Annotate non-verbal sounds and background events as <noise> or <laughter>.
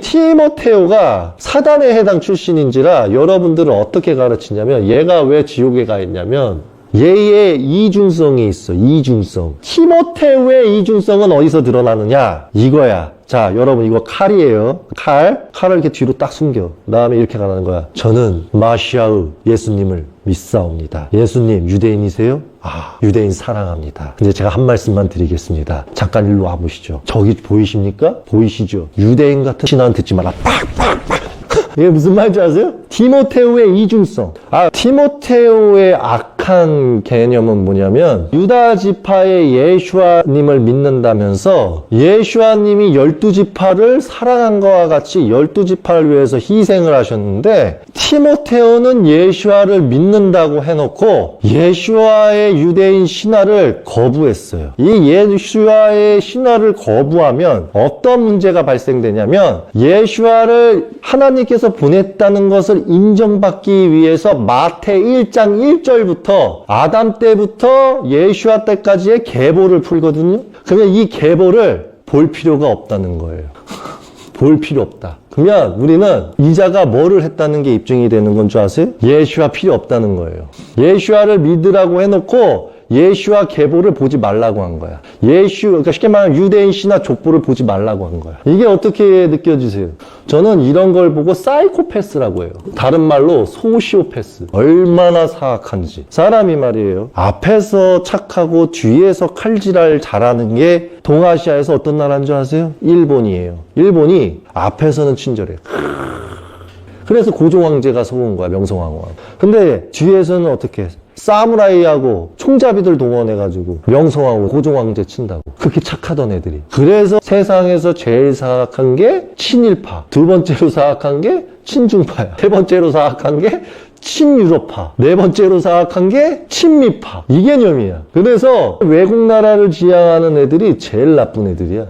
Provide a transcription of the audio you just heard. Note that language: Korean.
티모테오가 사단에 해당 출신인지라 여러분들은 어떻게 가르치냐면 얘가 왜 지옥에 가 있냐면 얘의 이중성이 있어 이중성. 티모테오의 이중성은 어디서 드러나느냐? 이거야 자 여러분 이거 칼이에요 칼 칼을 이렇게 뒤로 딱 숨겨 그 다음에 이렇게 가라는 거야 저는 마시아의 예수님을 믿사옵니다 예수님 유대인이세요? 아 유대인 사랑합니다 근데 제가 한 말씀만 드리겠습니다 잠깐 일로 와보시죠 저기 보이십니까? 보이시죠? 유대인 같은 신앙 듣지 마라 빡 빡 빡 <laughs> 이게 무슨 말인지 아세요? 티모테오의 이중성. 아, 티모테오의 악 한 개념은 뭐냐면 유다 지파의 예슈아님을 믿는다면서 예슈아님이 열두 지파를 사랑한 것과 같이 열두 지파를 위해서 희생을 하셨는데 티모테오는 예슈아를 믿는다고 해놓고 예슈아의 유대인 신화를 거부했어요. 이 예슈아의 신화를 거부하면 어떤 문제가 발생되냐면 예슈아를 하나님께서 보냈다는 것을 인정받기 위해서 마태 1장 1절부터 아담 때부터 예슈아 때까지의 계보를 풀거든요. 그러면 이 계보를 볼 필요가 없다는 거예요. <laughs> 볼 필요 없다. 그러면 우리는 이자가 뭐를 했다는 게 입증이 되는 건 줄 아세요? 예슈아 필요 없다는 거예요. 예슈아를 믿으라고 해놓고 예슈아 계보를 보지 말라고 한 거야. 예슈, 그러니까 쉽게 말하면 유대인 신화 족보를 보지 말라고 한 거야. 이게 어떻게 느껴지세요? 저는 이런 걸 보고 사이코패스라고 해요. 다른 말로 소시오패스. 얼마나 사악한지. 사람이 말이에요. 앞에서 착하고 뒤에서 칼질할 잘하는 게 동아시아에서 어떤 나라인 줄 아세요? 일본이에요. 일본이 앞에서는 친절해. 그래서 고종 황제가 속은 거야, 명성황후가. 근데 뒤에서는 어떻게 해? 사무라이하고 총잡이들 동원해가지고 명성황후, 고종황제 친다고. 그렇게 착하던 애들이. 그래서 세상에서 제일 사악한 게 친일파. 두 번째로 사악한 게 친중파야. 세 번째로 사악한 게 친유럽파. 네 번째로 사악한 게 친미파. 이 개념이야. 그래서 외국 나라를 지향하는 애들이 제일 나쁜 애들이야.